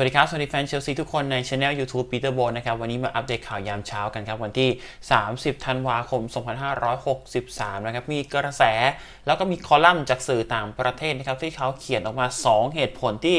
สวัสดีครับ สวัสดีแฟนเชลซีทุกคนในช anel YouTube Peter b o นะครับ วันนี้มาอัปเดตข่าวยามเช้ากันครับ วันที่ 30 ธันวาคม 2563 นะครับ มีกระแสแล้วก็มีคอลัมน์จากสื่อต่างประเทศนะครับ ที่เขาเขียนออกมา 2 เหตุผลที่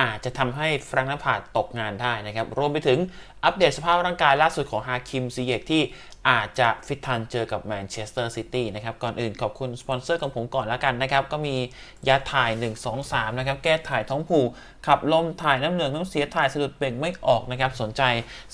อาจจะทำให้แฟรงค์นภาร์ดตกงานได้นะครับ รวมไปถึง อัปเดตสภาพร่างกายล่าสุดของฮาคิมซีเยกที่อาจจะฟิตทันเจอกับแมนเชสเตอร์ซิตี้นะครับ ก่อนอื่นขอบคุณสปอนเซอร์ของผมก่อนแล้วกันนะครับ ก็มียาถ่าย 1 2 3 นะครับ แก้ถ่ายท้องผูกขับลมถ่ายน้ำเหลืองน้ำเสียถ่ายสะดุดเบ่งไม่ออกนะครับ สนใจ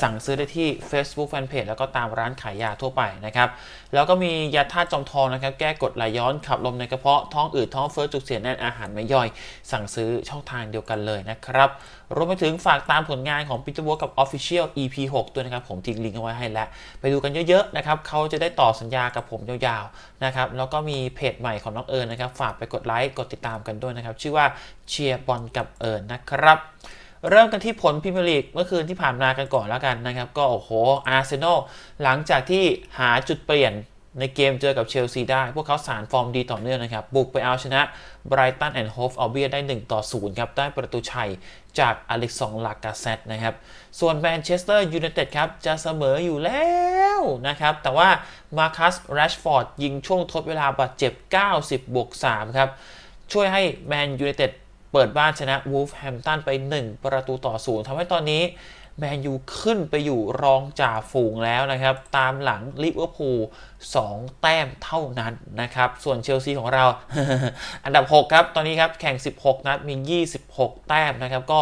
สั่งซื้อได้ที่ Facebook Fanpage แล้วก็ตามร้านขายยาทั่วไปนะครับ แล้วก็มียาธาตุจอมทองนะครับ แก้กดไหลย้อนขับลมในกระเพาะท้องอืดท้องเฟ้อจุกเสียดแน่นอาหารไม่ย่อย สั่งซื้อช่องทางเดียวกันเลยนะครับรวมไปถึงฝากตามผลงานของ Peter w o r กับ Official EP 6 ด้วยนะครับ ผมทิ้งลิงก์เอาไว้ให้แล้ว ไปดูกันเยอะๆนะครับเขาจะได้ต่อสัญญากับผมยาวๆนะครับแล้วก็มีเพจใหม่ของน้องเอิญนะครับ ฝากไปกดไลค์กดติดตามกันด้วยนะครับ ชื่อว่าเชียร์บอลกับเอิญนะครับเริ่มกันที่ผลพรีเมียร์ลีกเมื่อคืนที่ผ่านมากันก่อนแล้วกันนะครับ ก็โอ้โหอาร์เซนอลหลังจากที่หาจุดเปลี่ยน ในเกมเจอกับเชลซีได้ พวกเขาสารฟอร์มดีต่อเนื่องนะครับ บุกไปเอาชนะไบรตันแอนด์โฮฟอัลเบียได้ 1 ต่อ 0 ครับ ได้ประตูชัยจากอเล็กซองลากาเซตนะครับ ส่วนแมนเชสเตอร์ยูไนเต็ดครับ จะเสมออยู่แล้วนะครับ แต่ว่ามาคัสแรชฟอร์ดยิงช่วงทดเวลาบาดเจ็บ 90 บวก 3 ครับ ช่วยให้แมนยูไนเต็ดเปิดบ้านชนะวูฟแฮมตันไป 1 ประตูต่อศูนย์ทำให้ตอนนี้ แมนยูขึ้นไปอยู่รองจ่าฝูงแล้วนะครับ ตามหลังลิเวอร์พูล2แต้มเท่านั้นนะครับ ส่วนเชลซีของเรา อันดับ 6 ครับ ตอนนี้ครับ แข่ง 16 นัดมี 26 แต้มนะครับ ก็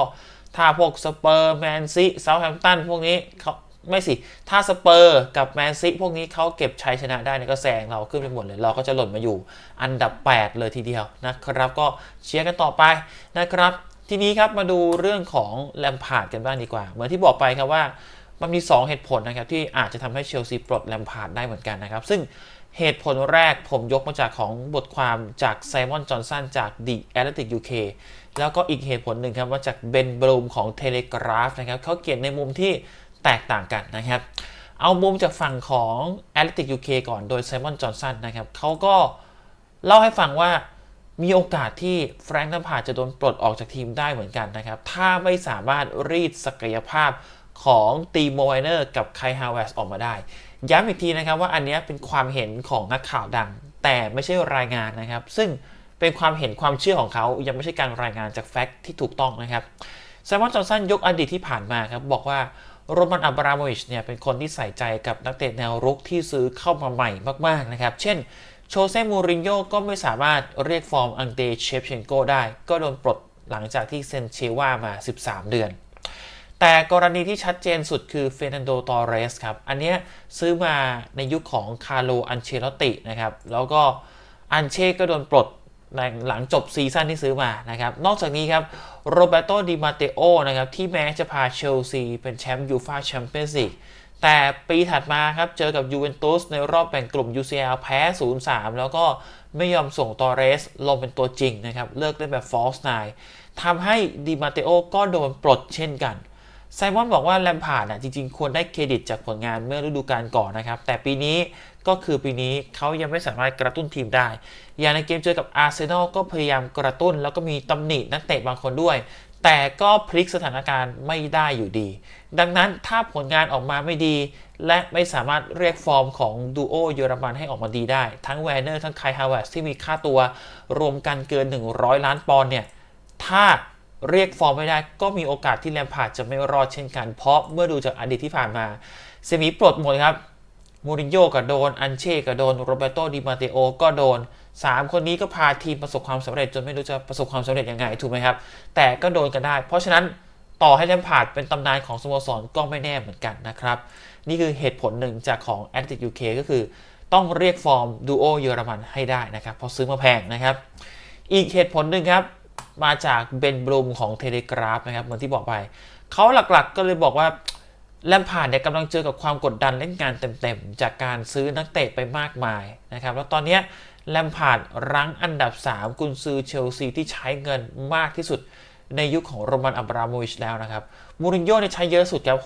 ถ้าพวกสเปอร์แมนซีเซาท์แฮมป์ตันพวกนี้เขาไม่สิ ถ้าสเปอร์กับแมนซีพวกนี้เขาเก็บชัยชนะได้เนี่ยก็แซงเราขึ้นไปหมดเลย เราก็จะหล่นมาอยู่อันดับ 8 เลยทีเดียวนะครับ ก็เชียร์กันต่อไปนะครับ ทีนี้ครับมาดูเรื่องของแลมพาร์ดกันบ้างดีกว่า เหมือนที่บอกไปครับว่ามันมี 2 เหตุผลนะครับที่อาจจะทำให้เชลซีปลดแลมพาร์ดได้เหมือนกันนะครับ ซึ่งเหตุผลแรกผมยกมาจากของบทความจากไซมอนจอห์นสันจาก The Athletic UK แล้วก็อีกเหตุผลหนึ่งครับว่าจากเบนบลูมของ Telegraph นะครับเขาเขียนในมุมที่แตกต่างกันนะครับ เอามุมจากฝั่งของ Athletic UK ก่อนโดยไซมอนจอห์นสันนะครับเขาก็เล่าให้ฟังว่า มีโอกาสที่แฟรงค์นัมพาร์ดจะโดนปลดออกจากทีมได้เหมือนกันนะครับ ถ้าไม่สามารถรีดศักยภาพของตีโมไวเนอร์กับไคฮาวเวสออกมาได้ ย้ำอีกทีนะครับว่าอันนี้เป็นความเห็นของนักข่าวดัง แต่ไม่ใช่รายงานนะครับ ซึ่งเป็นความเห็นความเชื่อของเขายังไม่ใช่การรายงานจากแฟกต์ที่ถูกต้องนะครับไซมอนจอห์นสันยกอดีตที่ผ่านมาครับบอกว่าโรมันอับราโมวิชเนี่ยเป็นคนที่ใส่ใจกับนักเตะแนวรุกที่ซื้อเข้ามาใหม่มากๆนะครับ เช่น โชเซ่มูรินโญ่ก็ไม่สามารถเรียกฟอร์มอังเดเชฟเชนโกได้ ก็โดนปลดหลังจากที่เซนเชว่ามา 13 เดือน แต่กรณีที่ชัดเจนสุดคือเฟรนันโด ตอเรสครับ อันนี้ซื้อมาในยุคของคาร์โล อันเชลตินะครับ แล้วก็อันเชก็โดนปลดหลังจบซีซั่นที่ซื้อมานะครับ นอกจากนี้ครับโรเบโตดิมาเตโอนะครับที่แม้จะพาเชลซีเป็นแชมป์ยูฟาแชมเปี้ยนส์ลีก แต่ปีถัดมาครับ เจอกับยูเวนตุสในรอบแบ่งกลุ่ม UCL แพ้ 0-3 แล้วก็ไม่ยอมส่งตอเรสลงเป็นตัวจริงนะครับ เลิกเล่นแบบฟอลส์ไนทำให้ดิมาเตโอก็โดนปลดเช่นกันไซมอนบอกว่าแลมพาร์ดจริง ๆ ควรได้เครดิตจากผลงานเมื่อฤดูกาลก่อนนะครับ แต่ปีนี้ก็คือปีนี้เขายังไม่สามารถกระตุ้นทีมได้ อย่างในเกมเจอกับอาร์เซนอลก็พยายามกระตุ้น แล้วก็มีตำหนินักเตะบางคนด้วย แต่ก็พลิกสถานการณ์ไม่ได้อยู่ดี ดังนั้นถ้าผลงานออกมาไม่ดี และไม่สามารถเรียกฟอร์มของดูโอเยอรมันให้ออกมาดีได้ ทั้งแวนเนอร์ทั้งไคฮาวเวสที่มีค่าตัวรวมกันเกิน 100 ล้านปอนด์เนี่ย ถ้าเรียกฟอร์มไม่ได้ก็มีโอกาสที่แลมพาร์ดจะไม่รอดเช่นกัน เพราะเมื่อดูจากอดีตที่ผ่านมาเซมิปลดหมดครับ มูรินโญ่ก็โดน อันเช่ก็โดน โรเบโตดิมาเตโอก็โดน 3 คนนี้ก็พาทีมประสบความสำเร็จจนไม่รู้จะประสบความสำเร็จยังไงถูกไหมครับ แต่ก็โดนกันได้ เพราะฉะนั้นต่อให้แลมพาร์ดเป็นตำนานของสโมสรก็ไม่แน่เหมือนกันนะครับ นี่คือเหตุผลหนึ่งจากของ a t l e t i c UK ก็คือ ต้องเรียกฟอร์มดูโอเยอรมันให้ได้นะครับเพราะซื้อมาแพงนะครับ อีกเหตุผลหนึ่งครับมาจากเบนบลูมของเทเลกราฟนะครับเหมือนที่บอกไปเขาหลักๆก็เลยบอกว่า แลมพาร์ดเนี่ยกำลังเจอกับความกดดันเล่นงานเต็มๆ จากการซื้อนักเตะไปมากมายนะครับ แล้วตอนนี้แลมพาร์ดรั้งอันดับ 3 กุนซือเชลซีที่ใช้เงินมากที่สุดในยุคของโรมันอับราโมวิชแล้วนะครับ มูรินโญ่เนี่ยใช้เยอะสุดครับ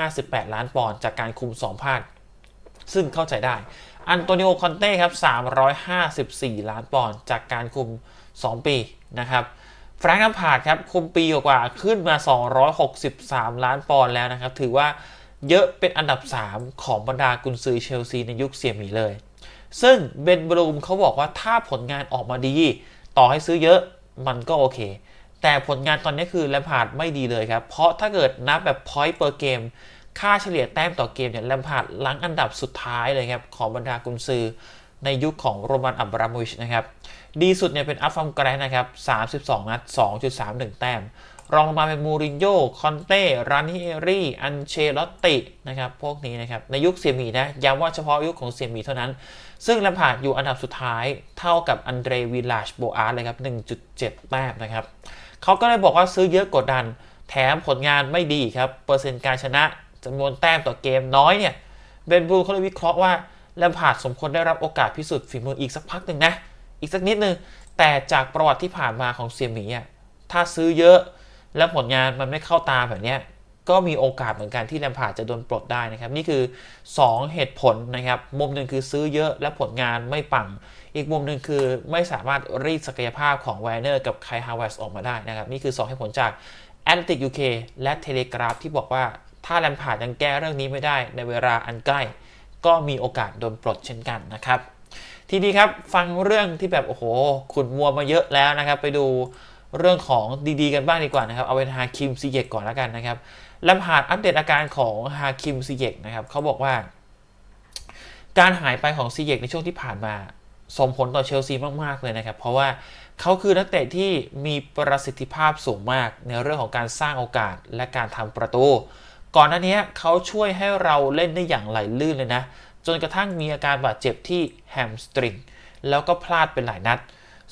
658 ล้านปอนด์จากการคุม 2 ภาค ซึ่งเข้าใจได้ อันโตนิโอคอนเต้ครับ354 ล้านปอนด์จากการคุม 2 ปีนะครับ แฟรงค์อัมพาร์ดครับคุมปีกว่าขึ้นมา 263 ล้านปอนด์แล้วนะครับ ถือว่าเยอะเป็นอันดับ 3 ของบรรดากุนซือเชลซีในยุคเสียหมีเลย ซึ่งเบนบรูมเขาบอกว่าถ้าผลงานออกมาดี ต่อให้ซื้อเยอะมันก็โอเค แต่ผลงานตอนนี้คือแลมพาร์ดไม่ดีเลยครับ เพราะถ้าเกิดนับแบบ point per game ค่าเฉลี่ยแต้มต่อเกมเนี่ยแลมพาร์ดหลังอันดับสุดท้ายเลยครับของบรรดากุนซือในยุคของโรมันอับราโมวิชนะครับ ดีสุดเนี่ยเป็นอัฟฟัมแกรนนะครับ 32 นัด 2.31 แต้ม รองลงมาเป็นมูรินโญ่ คอนเต้ รานิเอรี่ อันเชลอตติ นะครับ พวกนี้นะครับ ในยุคเซียมีนะ ย้ำว่าเฉพาะยุคของเซียมีเท่านั้น ซึ่งลมพาดอยู่อันดับสุดท้ายเท่ากับอันเดรวิลลาชโบอาร์เลยครับ 1.7 แต้มนะครับ เขาก็เลยบอกว่าซื้อเยอะกดดัน แถมผลงานไม่ดีครับ เปอร์เซ็นต์การชนะจำนวนแต้มต่อเกมน้อยเนี่ย เบนบูเขาเลยวิเคราะห์ว่าลมพาดสมควรได้รับโอกาสพิสูจน์ฝีมืออีกสักพักหนึ่งนะ อีกสักนิดนึง แต่จากประวัติที่ผ่านมาของเซียหมีอะถ้าซื้อเยอะแล้วผลงานมันไม่เข้าตาแบบเนี้ยก็มีโอกาสเหมือนกันที่แลมพาร์ดจะโดนปลดได้นะครับ นี่คือ 2 เหตุผลนะครับ มุมหนึ่งคือซื้อเยอะและผลงานไม่ปัง อีกมุมหนึ่งคือไม่สามารถรีดศักยภาพของแวนเนอร์กับไคฮาวเวสออกมาได้นะครับ นี่คือ 2 เหตุผลจาก a t l e t i c UK และเทเลกราฟที่บอกว่าถ้าแลมพาร์ดยังแก้เรื่องนี้ไม่ได้ในเวลาอันใกล้ ก็มีโอกาสโดนปลดเช่นกันนะครับ ทีนี้ครับฟังเรื่องที่แบบโอ้โหขุนมัวมาเยอะแล้วนะครับ ไปดูเรื่องของดีๆกันบ้างดีกว่านะครับเอาเป็นฮาคิมซีเยกก่อนแล้วกันนะครับลมพาดอัปเดตอาการของฮาคิมซีเยกนะครับเขาบอกว่า การหายไปของซีเยกในช่วงที่ผ่านมาส่งผลต่อเชลซีมากๆเลยนะครับ เพราะว่าเขาคือนักเตะที่มีประสิทธิภาพสูงมากในเรื่องของการสร้างโอกาสและการทำประตู ก่อนหน้านี้เขาช่วยให้เราเล่นได้อย่างไหลลื่นเลยนะ จนกระทั่งมีอาการบาดเจ็บที่แฮมสตริงแล้วก็พลาดเป็นหลายนัด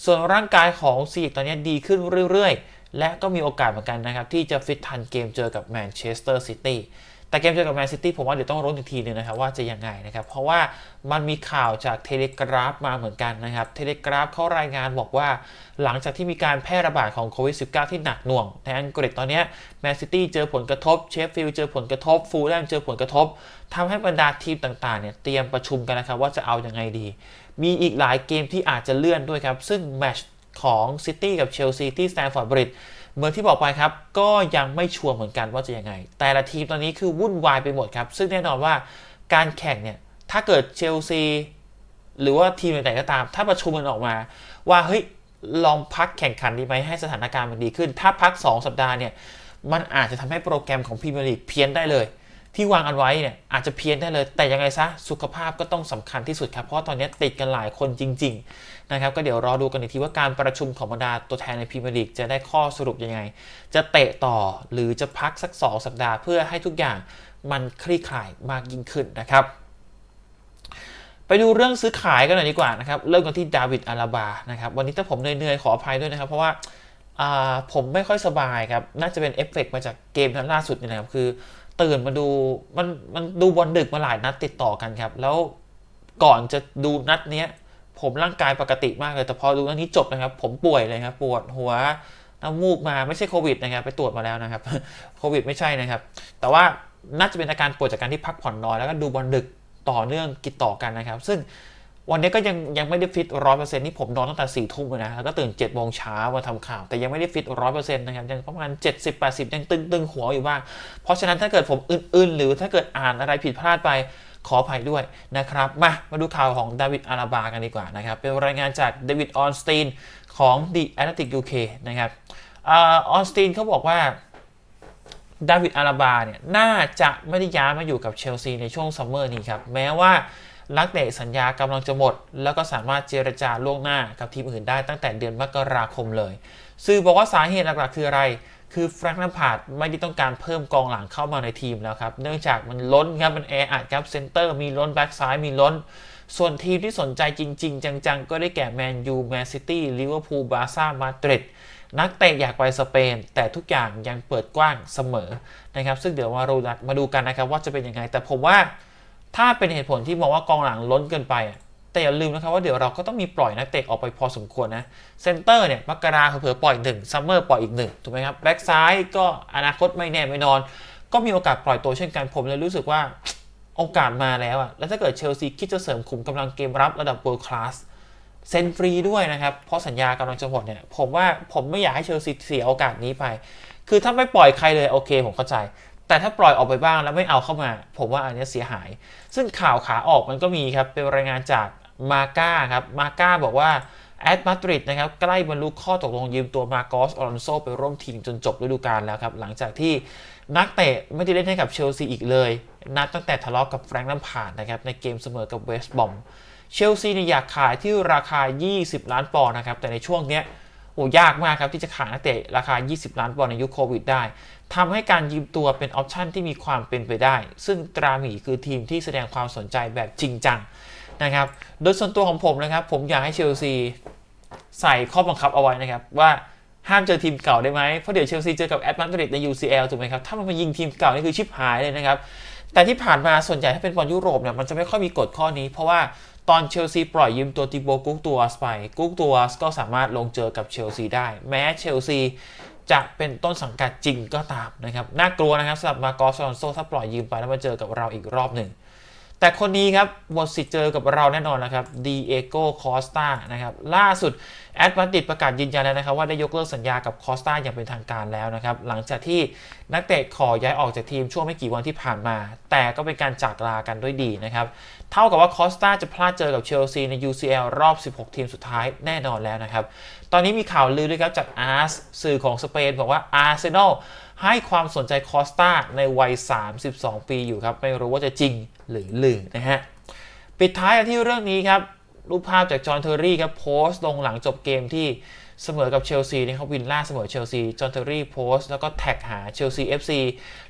ส่วนร่างกายของซีกตอนนี้ดีขึ้นเรื่อยๆ และก็มีโอกาสเหมือนกันนะครับ ที่จะฟิตทันเกมเจอกับแมนเชสเตอร์ซิตี้ แต่เกมเจอกับแมนซิตี้ผมว่าเดี๋ยวต้องรุ้นอีกทีหนึงนะครับว่าจะยังไงนะครับ เพราะว่ามันมีข่าวจากเทเลกราฟมาเหมือนกันนะครับ เทเลกราฟเขารายงานบอกว่าหลังจากที่มีการแพร่ระบาดของโควิด -19 ที่หนักหน่วงในอังกฤษตอนนี้แมนซิตี้เจอผลกระทบเชฟฟิลด์เจอผลกระทบฟูลแลมเจอผลกระทบทำให้บรรดาทีมต่างๆเนี่ยเตรียมประชุมกันนะครับว่าจะเอายังไงดี มีอีกหลายเกมที่อาจจะเลื่อนด้วยครับซึ่งแมตช์ของซิตี้กับเชลซีที่สแตนฟอร์ดบริดจ เหมือนที่บอกไปครับ ก็ยังไม่ชัวร์เหมือนกันว่าจะยังไง แต่ละทีมตอนนี้คือวุ่นวายไปหมดครับ ซึ่งแน่นอนว่าการแข่งเนี่ย ถ้าเกิดเชลซีหรือว่าทีมไหนๆก็ตาม ถ้าประชุมมันออกมา ว่าเฮ้ยลองพักแข่งขันดีไหมให้สถานการณ์มันดีขึ้น ถ้าพัก 2 สัปดาห์เนี่ย มันอาจจะทำให้โปรแกรมของพรีเมียร์ลีกเพี้ยนได้เลย ที่วางอันไว้เนี่ยอาจจะเพี้ยนได้เลย แต่ยังไงซะสุขภาพก็ต้องสำคัญที่สุดครับ เพราะตอนนี้ติดกันหลายคนจริง ๆ นะครับ ก็เดี๋ยวรอดูกันอีกทีว่าการประชุมของบรรดาตัวแทนในพรีเมียร์ลีกจะได้ข้อสรุปยังไง จะเตะต่อหรือจะพักสัก 2 สัปดาห์เพื่อให้ทุกอย่างมันคลี่คลายมากยิ่งขึ้นนะครับไปดูเรื่องซื้อขายกันหน่อยดีกว่านะครับ เริ่มกันที่ดาวิดอาราบานะครับ วันนี้ถ้าผมเหนื่อยๆ ขออภัยด้วยนะครับ เพราะว่า ผมไม่ค่อยสบายครับ น่าจะเป็นเอฟเฟกต์มาจากเกมนัดล่าสุดนี่นะครับคือ ตื่นมาดูมันมันดูบอลดึกมาหลายนัดติดต่อกันครับ แล้วก่อนจะดูนัดเนี้ย ผมร่างกายปกติมากเลยแต่พอดูนัดนี้จบนะครับ ผมป่วยเลยครับ ปวดหัวน้ำมูกมาไม่ใช่โควิดนะครับ ไปตรวจมาแล้วนะครับโควิดไม่ใช่นะครับ แต่ว่าน่าจะเป็นอาการป่วยจากการที่พักผ่อนน้อยแล้วก็ดูบอลดึกต่อเนื่องติดต่อกันนะครับ ซึ่ง วันนี้ก็ยังยังไม่ได้ฟิตร้อยเปอร์เซ็นต์นี่ผมนอนตั้งแต่สี่ทุ่มเลยนะแล้วก็ตื่นเจ็ดโมงเช้ามาทำข่าว แต่ยังไม่ได้ฟิตร้อยเปอร์เซ็นต์นะครับยังประมาณเจ็ดสิบแปดสิบยังตึงตึงหัวอยู่บ้าง เพราะฉะนั้นถ้าเกิดผมอื่นๆ หรือถ้าเกิดอ่านอะไรผิดพลาดไปขออภัยด้วยนะครับ มามาดูข่าวของดาวิดอาราบากันดีกว่านะครับ เป็นรายงานจากเดวิดออนสตีนของ The Athletic UK นะครับออนสตีนเขาบอกว่าดาวิดอาราบาเนี่ยน่าจะไม่ได้ย้ายมาอยู่กับเชลซีในช่วงซัมเมอร์นี้ครับ แม้ว่า นักเตะสัญญากำลังจะหมด แล้วก็สามารถเจรจาล่วงหน้ากับทีมอื่นได้ตั้งแต่เดือนมกราคมเลย สื่อบอกว่าสาเหตุหลักๆคืออะไร คือแฟรงค์นัมพาร์ดไม่ได้ต้องการเพิ่มกองหลังเข้ามาในทีมแล้วครับ เนื่องจากมันล้นครับ มันแออัดครับเซนเตอร์มีล้นแบ็กซ้ายมีล้น ส่วนทีมที่สนใจจริง ๆ จังๆ ก็ได้แก่แมนยูแมนซิตี้ลิเวอร์พูลบาร์ซ่ามาดริดนักเตะอยากไปสเปน แต่ทุกอย่างยังเปิดกว้างเสมอนะครับซึ่งเดี๋ยวมาดูมาดูกันนะครับว่าจะเป็นยังไงแต่ผมว่า ถ้าเป็นเหตุผลที่มองว่ากองหลังล้นเกินไปอะแต่อย่าลืมนะครับว่าเดี๋ยวเราก็ต้องมีปล่อยนักเตะออกไปพอสมควรนะ เซนเตอร์เนี่ยมกราเผื่อปล่อยหนึ่งซัมเมอร์ปล่อยอีกหนึ่งถูกไหมครับ แบ็กซ้ายก็อนาคตไม่แน่ไม่นอน ก็มีโอกาสปล่อยตัวเช่นกันผมเลยรู้สึกว่าโอกาสมาแล้วอะแล้วถ้าเกิดเชลซีคิดจะเสริมขุมกำลังเกมรับระดับ world class เซ็นฟรีด้วยนะครับ เพราะสัญญากำลังจะหมดเนี่ยผมว่าผมไม่อยากให้เชลซีเสียโอกาสนี้ไป คือถ้าไม่ปล่อยใครเลยโอเคผมเข้าใจ แต่ถ้าปล่อยออกไปบ้างแล้วไม่เอาเข้ามา ผมว่าอันนี้เสียหาย ซึ่งข่าวขาออกมันก็มีครับ เป็นรายงานจากมาก้าครับ มาก้าบอกว่าแอตมาดริดนะครับใกล้บรรลุข้อตกลงยืมตัวมาโกสออลอนโซไปร่วมทีมจนจบฤดูกาลแล้วครับ หลังจากที่นักเตะไม่ได้เล่นให้กับเชลซีอีกเลย นับตั้งแต่ทะเลาะกับแฟรงค์ลัมพาร์ดนะครับในเกมเสมอกับเวสต์บอมเชลซีเนี่ยอยากขายที่ราคา 20 ล้านปอนด์นะครับแต่ในช่วงเนี้ย อ้ยากมากครับที่จะขายนักเตะราคา 20 ล้านปอนด์ในยุคโควิดได้ทำให้การยืมตัวเป็นออปชันที่มีความเป็นไปได้ ซึ่งตราหมีคือทีมที่แสดงความสนใจแบบจริงจังนะครับ โดยส่วนตัวของผมนะครับ ผมอยากให้เชลซีใส่ข้อบังคับเอาไว้นะครับว่าห้ามเจอทีมเก่าได้ไหมเพราะเดี๋ยวเชลซีเจอกับแอตมาดริดใน UCL ถูกไหมครับ ถ้ามันมายิงทีมเก่านี่คือชิบหายเลยนะครับ แต่ที่ผ่านมาส่วนใหญ่ถ้าเป็นบอลยุโรปเนี่ยมันจะไม่ค่อยมีกฎข้อนี้ เพราะว่า ตอนเชลซีปล่อยยืมตัวติโบกุ๊กตัวสไปกุ๊กตัวก็สามารถลงเจอกับเชลซีได้ แม้เชลซีจะเป็นต้นสังกัดจริงก็ตามนะครับ น่ากลัวนะครับสำหรับมาโกอสอลอนโซถ้าปล่อยยืมไปแล้วมาเจอกับเราอีกรอบหนึ่ง แต่คนนี้ครับหมดสิทธิ์เจอกับเราแน่นอนนะครับดีเอโกคอสตานะครับล่าสุดแอดมาติดประกาศยืนยันแล้วนะครับว่าได้ยกเลิกสัญญากับคอสตาอย่างเป็นทางการแล้วนะครับ หลังจากที่นักเตะขอย้ายออกจากทีมช่วงไม่กี่วันที่ผ่านมา แต่ก็เป็นการจากลากันด้วยดีนะครับ เท่ากับว่าคอสตาจะพลาดเจอกับเชลซีใน UCL รอบ 16 ทีมสุดท้ายแน่นอนแล้วนะครับ ตอนนี้มีข่าวลือด้วยครับจากอาร์สสื่อของสเปนบอกว่าอาร์เซนอลให้ความสนใจคอสตาในวัย 32 ปีอยู่ครับ ไม่รู้ว่าจะจริงหรือลือนะฮะ ปิดท้ายที่เรื่องนี้ครับ รูปภาพจากจอห์นเทอร์รี่ครับโพสต์ลงหลังจบเกมที่เสมอกับเชลซีนะครับวินล่าเสมอเชลซีจอห์นเทอร์รี่โพสต์แล้วก็แท็กหาเชลซี FC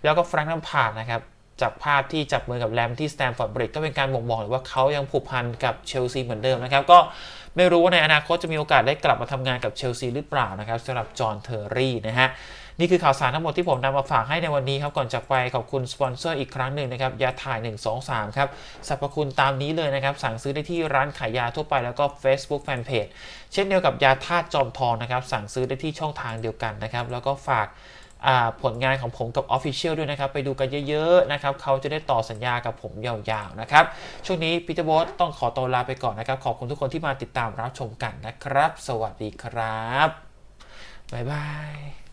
แล้วก็แฟรงค์ลัมพาร์ดนะครับ จากภาพที่จับมือกับแรมที่สแตมฟอร์ดบริดก็เป็นการบ่งบอกเลยว่าเขายังผูกพันกับเชลซีเหมือนเดิมนะครับ ก็ไม่รู้ว่าในอนาคตจะมีโอกาสได้กลับมาทำงานกับเชลซีหรือเปล่านะครับสำหรับจอห์นเทอร์รี่นะฮะนี่คือข่าวสารทั้งหมดที่ผมนำมาฝากให้ในวันนี้ครับ ก่อนจากไปขอบคุณสปอนเซอร์อีกครั้งหนึ่งนะครับ ยาถ่าย 123 ครับสรรพคุณตามนี้เลยนะครับ สั่งซื้อได้ที่ร้านขายยาทั่วไปแล้วก็ Facebook Fanpage เช่นเดียวกับยาธาตุจอมทองนะครับ สั่งซื้อได้ที่ช่องทางเดียวกันนะครับ แล้วก็ฝาก ผลงานของผมกับ Official ด้วยนะครับ ไปดูกันเยอะๆนะครับเขาจะได้ต่อสัญญากับผมยาวๆนะครับ ช่วงนี้พีเตอร์บอสต้องขอตัวลาไปก่อนนะครับ ขอบคุณทุกคนที่มาติดตามรับชมกันนะครับ สวัสดีครับบ๊ายบาย